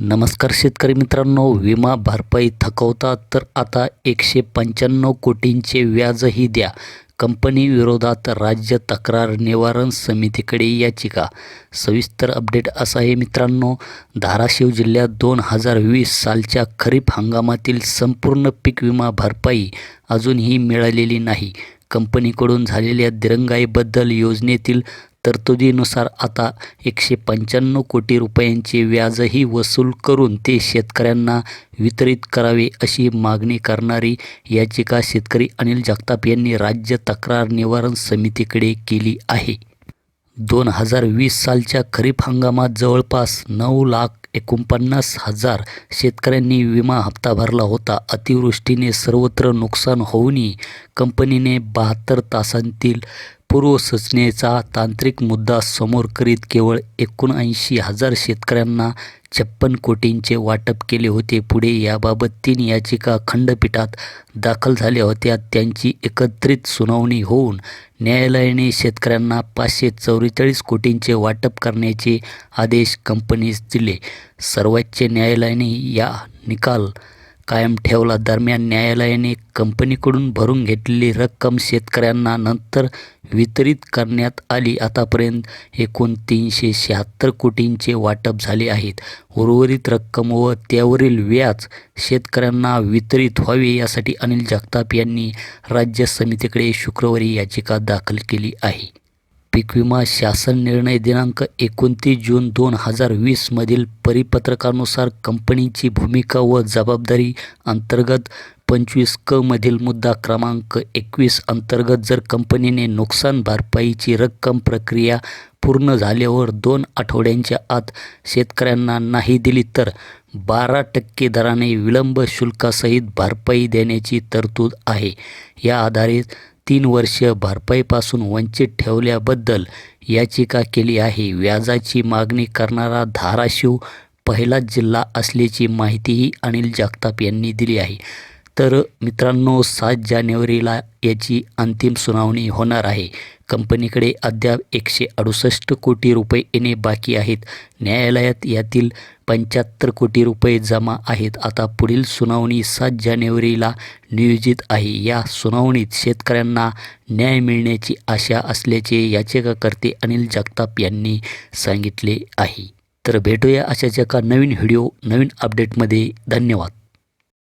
नमस्कार शेतकरी मित्रांनो विमा भरपाई थकवतात तर आता एकशे पंच्याण्णव कोटींचे व्याजही द्या. कंपनी विरोधात राज्य तक्रार निवारण समितीकडे याचिका. सविस्तर अपडेट असा आहे मित्रांनो धाराशिव जिल्ह्यात दोन हजार वीस सालच्या खरीप हंगामातील संपूर्ण पीक विमा भरपाई अजूनही मिळालेली नाही. कंपनीकडून झालेल्या दिरंगाईबद्दल योजनेतील तरतुदीनुसार आता एकशे पंच्याण्णव कोटी रुपयांचे व्याजही वसूल करून ते शेतकऱ्यांना वितरित करावे अशी मागणी करणारी याचिका शेतकरी अनिल जगताप यांनी राज्य तक्रार निवारण समितीकडे केली आहे. दोन हजार वीस सालच्या खरीप हंगामात जवळपास नऊ लाख एकोणपन्नास हजार शेतकऱ्यांनी विमा हप्ता भरला होता. अतिवृष्टीने सर्वत्र नुकसान होऊनही कंपनीने बहात्तर तासांतील पूर्वसूचनेचा तांत्रिक मुद्दा समोर करीत केवळ एकोणऐंशी हजार शेतकऱ्यांना छप्पन कोटींचे वाटप केले होते. पुढे याबाबत तीन याचिका खंडपीठात दाखल झाल्या होत्या. त्यांची एकत्रित सुनावणी होऊन न्यायालयाने शेतकऱ्यांना पाचशे चौवेचाळीस कोटींचे वाटप करण्याचे आदेश कंपनीस दिले. सर्वोच्च न्यायालयाने या निकाल कायम ठेवला. दरम्यान न्यायालयाने कंपनीकडून भरून घेतलेली रक्कम शेतकऱ्यांना नंतर वितरित करण्यात आली. आतापर्यंत एकूण तीनशे शहात्तर कोटींचे वाटप झाले आहेत. उर्वरित रक्कम व त्यावरील व्याज शेतकऱ्यांना वितरित व्हावे यासाठी अनिल जगताप यांनी राज्य समितीकडे शुक्रवारी याचिका दाखल केली आहे. पीक विमा शासन निर्णय दिनांक एकोणतीस जून दोन हजार वीसमधील परिपत्रकानुसार कंपनीची भूमिका व जबाबदारी अंतर्गत पंचवीस क मधील मुद्दा क्रमांक एकवीस अंतर्गत जर कंपनीने नुकसान भरपाईची रक्कम प्रक्रिया पूर्ण झाल्यावर दोन आठवड्यांच्या आत शेतकऱ्यांना नाही दिली तर बारा टक्के दराने विलंब शुल्कासहित भरपाई देण्याची तरतूद आहे. या आधारे तीन वर्ष भरपाईपासून वंचित ठेवल्याबद्दल याचिका केली आहे. व्याजाची मागणी करणारा धाराशिव पहिलाच जिल्हा असल्याची माहितीही अनिल जगताप यांनी दिली आहे. तर मित्रांनो सात जानेवारीला याची अंतिम सुनावणी होणार आहे. कंपनीकडे अद्याप एकशे अडुसष्ट कोटी रुपये येणे बाकी आहेत. न्यायालयात यातील पंच्याहत्तर कोटी रुपये जमा आहेत. आता पुढील सुनावणी सात जानेवारीला नियोजित आहे. या सुनावणीत शेतकऱ्यांना न्याय मिळण्याची आशा असल्याचे याचिकाकर्ते अनिल जगताप यांनी सांगितले आहे. तर भेटूया अशाच एका नवीन व्हिडिओ नवीन अपडेटमध्ये. धन्यवाद.